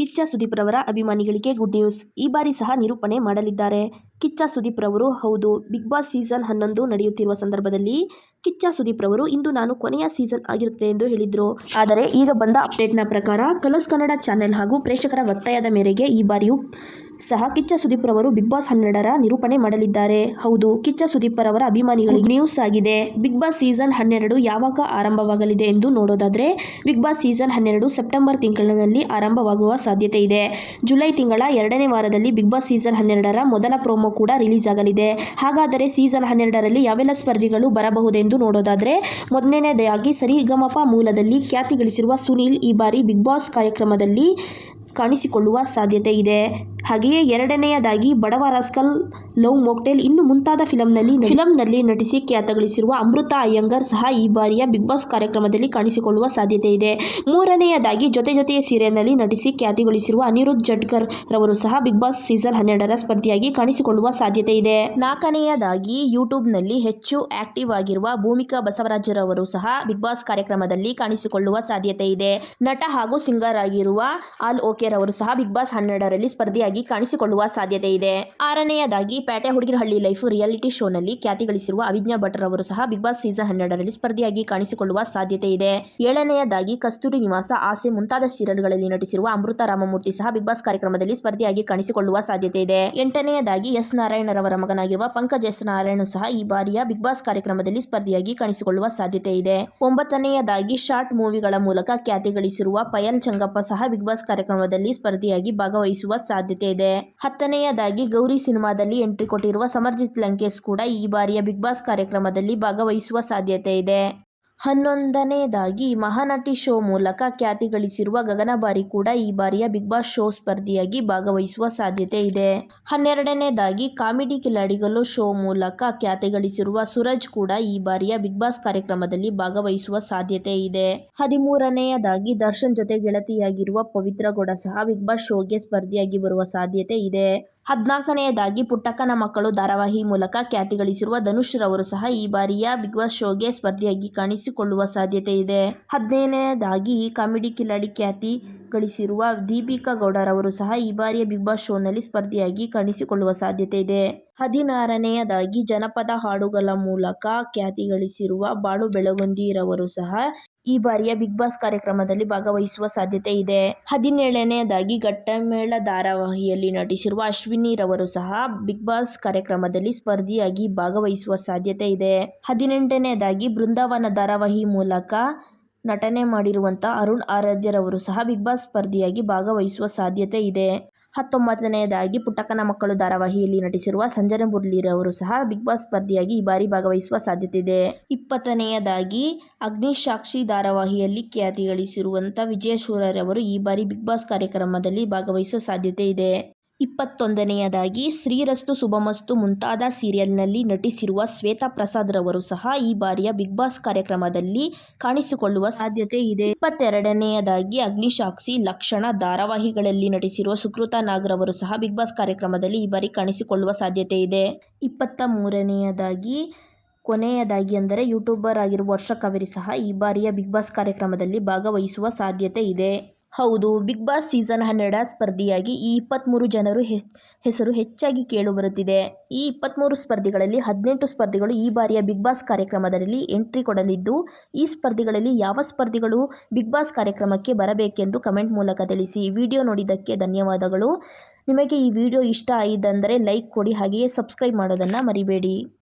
ಕಿಚ್ಚ ಸುದೀಪ್ ರವರ ಅಭಿಮಾನಿಗಳಿಗೆ good news ಈ ಬಾರಿ ಸಹ ನಿರೂಪಣೆ ಮಾಡಲಿದ್ದಾರೆ. ಕಿಚ್ಚ ಸುದೀಪ್ ರವರು ಹೌದು. ಬಿಗ್ ಬಾಸ್ ಸೀಸನ್ ಹನ್ನೊಂದು ನಡೆಯುತ್ತಿರುವ ಸಂದರ್ಭದಲ್ಲಿ ಕಿಚ್ಚ ಸುದೀಪ್ ರವರು ಇಂದು ನಾನು ಕೊನೆಯ ಸೀಸನ್ ಆಗಿರುತ್ತೆ ಎಂದು ಹೇಳಿದ್ರು. ಆದರೆ ಈಗ ಬಂದ ಅಪ್ಡೇಟ್ನ ಪ್ರಕಾರ ಕಲರ್ಸ್ ಕನ್ನಡ ಚಾನೆಲ್ ಹಾಗೂ ಪ್ರೇಕ್ಷಕರ ಒತ್ತಾಯದ ಮೇರೆಗೆ ಈ ಬಾರಿಯೂ ಸಹ ಕಿಚ್ಚ ಸುದೀಪ್ ರವರು ಬಿಗ್ ಬಾಸ್ ಹನ್ನೆರಡರ ನಿರೂಪಣೆ ಮಾಡಲಿದ್ದಾರೆ. ಹೌದು, ಕಿಚ್ಚ ಸುದೀಪ್ ರವರ ಅಭಿಮಾನಿಗಳಿಗೆ ನ್ಯೂಸ್ ಆಗಿದೆ. ಬಿಗ್ ಬಾಸ್ ಸೀಸನ್ ಹನ್ನೆರಡು ಯಾವಾಗ ಆರಂಭವಾಗಲಿದೆ ಎಂದು ನೋಡೋದಾದ್ರೆ, ಬಿಗ್ ಬಾಸ್ ಸೀಸನ್ ಹನ್ನೆರಡು ಸೆಪ್ಟೆಂಬರ್ ತಿಂಗಳಿನಲ್ಲಿ ಆರಂಭವಾಗುವ ಸಾಧ್ಯತೆ ಇದೆ. ಜುಲೈ ತಿಂಗಳ ಎರಡನೇ ವಾರದಲ್ಲಿ ಬಿಗ್ ಬಾಸ್ ಸೀಸನ್ ಹನ್ನೆರಡರ ಮೊದಲ ಪ್ರೋಮೋ ಕೂಡ ರಿಲೀಸ್ ಆಗಲಿದೆ. ಹಾಗಾದರೆ ಸೀಸನ್ ಹನ್ನೆರಡರಲ್ಲಿ ಯಾವೆಲ್ಲ ಸ್ಪರ್ಧಿಗಳು ಬರಬಹುದೆಂದು ನೋಡೋದಾದ್ರೆ ಮೊದಲನೇದಾಗಿ ಸರಿಗಮಪ ಮೂಲದಲ್ಲಿ ಖ್ಯಾತಿ ಗಳಿಸಿರುವ ಸುನೀಲ್ ಈ ಬಾರಿ ಬಿಗ್ ಬಾಸ್ ಕಾರ್ಯಕ್ರಮದಲ್ಲಿ ಕಾಣಿಸಿಕೊಳ್ಳುವ ಸಾಧ್ಯತೆ ಇದೆ. ಹಾಗೆಯೇ ಎರಡನೆಯದಾಗಿ ಬಡವ ರಾಸ್ಕಲ್ ಲವ್ ಮೊಕ್ಟೇಲ್ ಇನ್ನು ಮುಂತಾದ ಫಿಲಂನಲ್ಲಿ ಫಿಲಂನಲ್ಲಿ ನಟಿಸಿ ಖ್ಯಾತಗಳಿಸಿರುವ ಅಮೃತ ಅಯ್ಯಂಗರ್ ಸಹ ಈ ಬಾರಿಯ ಬಿಗ್ ಬಾಸ್ ಕಾರ್ಯಕ್ರಮದಲ್ಲಿ ಕಾಣಿಸಿಕೊಳ್ಳುವ ಸಾಧ್ಯತೆ ಇದೆ. ಮೂರನೆಯದಾಗಿ ಜೊತೆ ಜೊತೆಯ ಸೀರಿಯಲ್ನಲ್ಲಿ ನಟಿಸಿ ಖ್ಯಾತಿ ಗಳಿಸಿರುವ ಅನಿರುದ್ಧ್ ಜಡ್ಕರ್ ರವರು ಸಹ ಬಿಗ್ ಬಾಸ್ ಸೀಸನ್ ಹನ್ನೆರಡರ ಸ್ಪರ್ಧಿಯಾಗಿ ಕಾಣಿಸಿಕೊಳ್ಳುವ ಸಾಧ್ಯತೆ ಇದೆ. ನಾಲ್ಕನೆಯದಾಗಿ ಯೂಟ್ಯೂಬ್ನಲ್ಲಿ ಹೆಚ್ಚು ಆಕ್ಟಿವ್ ಆಗಿರುವ ಭೂಮಿಕಾ ಬಸವರಾಜರವರು ಸಹ ಬಿಗ್ ಬಾಸ್ ಕಾರ್ಯಕ್ರಮದಲ್ಲಿ ಕಾಣಿಸಿಕೊಳ್ಳುವ ಸಾಧ್ಯತೆ ಇದೆ. ನಟ ಹಾಗೂ ಸಿಂಗರ್ ಆಗಿರುವ ಆಲ್ ಓಕೆ ರವರು ಸಹ ಬಿಗ್ ಬಾಸ್ ಹನ್ನೆರಡರಲ್ಲಿ ಸ್ಪರ್ಧಿಯಾಗಿ ಕಾಣಿಸಿಕೊಳ್ಳುವ ಸಾಧ್ಯತೆ ಇದೆ. ಆರನೆಯದಾಗಿ, ಪೇಟೆ ಹುಡುಗಿರಹಳ್ಳಿ ಲೈಫ್ ರಿಯಾಲಿಟಿ ಶೋನಲ್ಲಿ ಖ್ಯಾತಿ ಗಳಿಸಿರುವ ಅವಿಜ್ಞಾ ಭಟ್ ಅವರು ಸಹ ಬಿಗ್ ಬಾಸ್ ಸೀಸನ್ ಹನ್ನೆರಡರಲ್ಲಿ ಸ್ಪರ್ಧಿಯಾಗಿ ಕಾಣಿಸಿಕೊಳ್ಳುವ ಸಾಧ್ಯತೆ ಇದೆ. ಏಳನೆಯದಾಗಿ, ಕಸ್ತೂರಿ ನಿವಾಸ, ಆಸೆ ಮುಂತಾದ ಸೀರಿಯಲ್ಗಳಲ್ಲಿ ನಟಿಸಿರುವ ಅಮೃತ ರಾಮಮೂರ್ತಿ ಸಹ ಬಿಗ್ ಬಾಸ್ ಕಾರ್ಯಕ್ರಮದಲ್ಲಿ ಸ್ಪರ್ಧಿಯಾಗಿ ಕಾಣಿಸಿಕೊಳ್ಳುವ ಸಾಧ್ಯತೆ ಇದೆ. ಎಂಟನೆಯದಾಗಿ, ಎಸ್ ನಾರಾಯಣರವರ ಮಗನಾಗಿರುವ ಪಂಕಜ್ ಎಸ್ ನಾರಾಯಣ್ ಸಹ ಈ ಬಾರಿಯ ಬಿಗ್ ಬಾಸ್ ಕಾರ್ಯಕ್ರಮದಲ್ಲಿ ಸ್ಪರ್ಧಿಯಾಗಿ ಕಾಣಿಸಿಕೊಳ್ಳುವ ಸಾಧ್ಯತೆ ಇದೆ. ಒಂಬತ್ತನೆಯದಾಗಿ, ಶಾರ್ಟ್ ಮೂವಿಗಳ ಮೂಲಕ ಖ್ಯಾತಿ ಗಳಿಸಿರುವ ಪಯಲ್ ಚಂಗಪ್ಪ ಸಹ ಬಿಗ್ ಬಾಸ್ ಕಾರ್ಯಕ್ರಮದಲ್ಲಿ ಸ್ಪರ್ಧಿಯಾಗಿ ಭಾಗವಹಿಸುವ ಸಾಧ್ಯತೆ ಇದೆ ಹತ್ತನೆಯದಾಗಿ ಗೌರಿ ಸಿನಿಮಾದಲ್ಲಿ ಎಂಟ್ರಿ ಕೊಟ್ಟಿರುವ ಸಮರ್ಜಿತ್ ಲಂಕೇಶ್ ಕೂಡ ಈ ಬಾರಿಯ ಬಿಗ್ ಬಾಸ್ ಕಾರ್ಯಕ್ರಮದಲ್ಲಿ ಭಾಗವಹಿಸುವ ಸಾಧ್ಯತೆ ಇದೆ. ಹನ್ನೊಂದನೆಯದಾಗಿ ಮಹಾನಟಿ ಶೋ ಮೂಲಕ ಖ್ಯಾತಿ ಗಳಿಸಿರುವ ಗಗನಬಾರಿ ಕೂಡ ಈ ಬಾರಿಯ ಬಿಗ್ ಬಾಸ್ ಶೋ ಸ್ಪರ್ಧಿಯಾಗಿ ಭಾಗವಹಿಸುವ ಸಾಧ್ಯತೆ ಇದೆ. ಹನ್ನೆರಡನೇದಾಗಿ ಕಾಮಿಡಿ ಕಿಲಾಡಿಗಳು ಶೋ ಮೂಲಕ ಖ್ಯಾತಿ ಗಳಿಸಿರುವ ಸೂರಜ್ ಕೂಡ ಈ ಬಾರಿಯ ಬಿಗ್ ಬಾಸ್ ಕಾರ್ಯಕ್ರಮದಲ್ಲಿ ಭಾಗವಹಿಸುವ ಸಾಧ್ಯತೆ ಇದೆ. ಹದಿಮೂರನೆಯದಾಗಿ ದರ್ಶನ್ ಜೊತೆ ಗೆಳತಿಯಾಗಿರುವ ಪವಿತ್ರ ಗೌಡ ಸಹ ಬಿಗ್ ಬಾಸ್ ಶೋಗೆ ಸ್ಪರ್ಧಿಯಾಗಿ ಬರುವ ಸಾಧ್ಯತೆ ಇದೆ. ಹದಿನಾಲ್ಕನೆಯದಾಗಿ ಪುಟ್ಟಕ್ಕನ ಮಕ್ಕಳು ಧಾರಾವಾಹಿ ಮೂಲಕ ಖ್ಯಾತಿ ಗಳಿಸಿರುವ ಧನುಷ್ ರವರು ಸಹ ಈ ಬಾರಿಯ ಬಿಗ್ ಬಾಸ್ ಶೋಗೆ ಸ್ಪರ್ಧಿಯಾಗಿ ಕಾಣಿಸಿಕೊಳ್ಳುವ ಸಾಧ್ಯತೆ ಇದೆ. ಹದಿನೈದನೇದಾಗಿ ಕಾಮಿಡಿ ಕಿಲಾಡಿ ಖ್ಯಾತಿ ಗಳಿಸಿರುವ ದೀಪಿಕಾ ಗೌಡರವರು ಸಹ ಈ ಬಾರಿಯ ಬಿಗ್ ಬಾಸ್ ಶೋನಲ್ಲಿ ಸ್ಪರ್ಧಿಯಾಗಿ ಕಾಣಿಸಿಕೊಳ್ಳುವ ಸಾಧ್ಯತೆ ಇದೆ. ಹದಿನಾರನೆಯದಾಗಿ ಜನಪದ ಹಾಡುಗಳ ಮೂಲಕ ಖ್ಯಾತಿ ಗಳಿಸಿರುವ ಬಾಳು ಬೆಳಗುಂದಿರವರು ಸಹ ಈ ಬಾರಿಯ ಬಿಗ್ ಬಾಸ್ ಕಾರ್ಯಕ್ರಮದಲ್ಲಿ ಭಾಗವಹಿಸುವ ಸಾಧ್ಯತೆ ಇದೆ. ಹದಿನೇಳನೆಯದಾಗಿ "ಘಟ್ಟಮೇಳ' ಧಾರಾವಾಹಿಯಲ್ಲಿ ನಟಿಸಿರುವ ಅಶ್ವಿನಿ ರವರು ಸಹ ಬಿಗ್ ಬಾಸ್ ಕಾರ್ಯಕ್ರಮದಲ್ಲಿ ಸ್ಪರ್ಧಿಯಾಗಿ ಭಾಗವಹಿಸುವ ಸಾಧ್ಯತೆ ಇದೆ. ಹದಿನೆಂಟನೆಯದಾಗಿ ಬೃಂದಾವನ ಧಾರಾವಾಹಿ ಮೂಲಕ ನಟನೆ ಮಾಡಿರುವಂತಹ ಅರುಣ್ ಆರಾಧ್ಯರವರು ಸಹ ಬಿಗ್ ಬಾಸ್ ಸ್ಪರ್ಧಿಯಾಗಿ ಭಾಗವಹಿಸುವ ಸಾಧ್ಯತೆ ಇದೆ. ಹತ್ತೊಂಬತ್ತನೆಯದಾಗಿ ಪುಟ್ಟಕ್ಕನ ಮಕ್ಕಳು ಧಾರಾವಾಹಿಯಲ್ಲಿ ನಟಿಸಿರುವ ಸಂಜನಾ ಬುರ್ಲಿರವರು ಸಹ ಬಿಗ್ ಬಾಸ್ ಸ್ಪರ್ಧಿಯಾಗಿ ಈ ಬಾರಿ ಭಾಗವಹಿಸುವ ಸಾಧ್ಯತೆ ಇದೆ ಇಪ್ಪತ್ತನೆಯದಾಗಿ ಅಗ್ನಿಸಾಕ್ಷಿ ಧಾರಾವಾಹಿಯಲ್ಲಿ ಖ್ಯಾತಿ ಗಳಿಸಿರುವಂಥ ವಿಜಯಶೂರರವರು ಈ ಬಾರಿ ಬಿಗ್ ಬಾಸ್ ಕಾರ್ಯಕ್ರಮದಲ್ಲಿ ಭಾಗವಹಿಸುವ ಸಾಧ್ಯತೆ ಇದೆ ಇಪ್ಪತ್ತೊಂದನೆಯದಾಗಿ ಶ್ರೀರಸ್ತು ಶುಭಮಸ್ತು ಮುಂತಾದ ಸೀರಿಯಲ್ನಲ್ಲಿ ನಟಿಸಿರುವ ಶ್ವೇತಾ ಪ್ರಸಾದ್ ರವರು ಸಹ ಈ ಬಾರಿಯ ಬಿಗ್ ಬಾಸ್ ಕಾರ್ಯಕ್ರಮದಲ್ಲಿ ಕಾಣಿಸಿಕೊಳ್ಳುವ ಸಾಧ್ಯತೆ ಇದೆ. ಇಪ್ಪತ್ತೆರಡನೆಯದಾಗಿ ಅಗ್ನಿಶಾಕ್ಷಿ ಲಕ್ಷಣ, ಧಾರಾವಾಹಿಗಳಲ್ಲಿ ನಟಿಸಿರುವ ಸುಕೃತಾ ನಾಗ್ ರವರು ಸಹ ಬಿಗ್ ಬಾಸ್ ಕಾರ್ಯಕ್ರಮದಲ್ಲಿ ಈ ಬಾರಿ ಕಾಣಿಸಿಕೊಳ್ಳುವ ಸಾಧ್ಯತೆ ಇದೆ. ಇಪ್ಪತ್ತ ಮೂರನೆಯದಾಗಿ ಕೊನೆಯದಾಗಿ ಅಂದರೆ ಯೂಟ್ಯೂಬರ್ ಆಗಿರುವ ವರ್ಷ ಕಾವೇರಿ ಸಹ ಈ ಬಾರಿಯ ಬಿಗ್ ಬಾಸ್ ಕಾರ್ಯಕ್ರಮದಲ್ಲಿ ಭಾಗವಹಿಸುವ ಸಾಧ್ಯತೆ ಇದೆ. ಹೌದು, ಬಿಗ್ ಬಾಸ್ ಸೀಸನ್ ಹನ್ನೆರಡ ಸ್ಪರ್ಧಿಯಾಗಿ ಈ ಇಪ್ಪತ್ತ್ಮೂರು ಜನರು ಹೆಸರು ಹೆಚ್ಚಾಗಿ ಕೇಳಿಬರುತ್ತಿದೆ ಈ ಇಪ್ಪತ್ತ್ಮೂರು ಸ್ಪರ್ಧಿಗಳಲ್ಲಿ ಹದಿನೆಂಟು ಸ್ಪರ್ಧಿಗಳು ಈ ಬಾರಿಯ ಬಿಗ್ ಬಾಸ್ ಕಾರ್ಯಕ್ರಮದಲ್ಲಿ ಎಂಟ್ರಿ ಕೊಡಲಿದ್ದು, ಈ ಸ್ಪರ್ಧಿಗಳಲ್ಲಿ ಯಾವ ಸ್ಪರ್ಧಿಗಳು ಬಿಗ್ ಬಾಸ್ ಕಾರ್ಯಕ್ರಮಕ್ಕೆ ಬರಬೇಕೆಂದು ಕಮೆಂಟ್ ಮೂಲಕ ತಿಳಿಸಿ. ವಿಡಿಯೋ ನೋಡಿದ್ದಕ್ಕೆ ಧನ್ಯವಾದಗಳು. ನಿಮಗೆ ಈ ವಿಡಿಯೋ ಇಷ್ಟ ಆಯಿತೆಂದರೆ ಲೈಕ್ ಕೊಡಿ, ಹಾಗೆಯೇ ಸಬ್ಸ್ಕ್ರೈಬ್ ಮಾಡೋದನ್ನು ಮರಿಬೇಡಿ.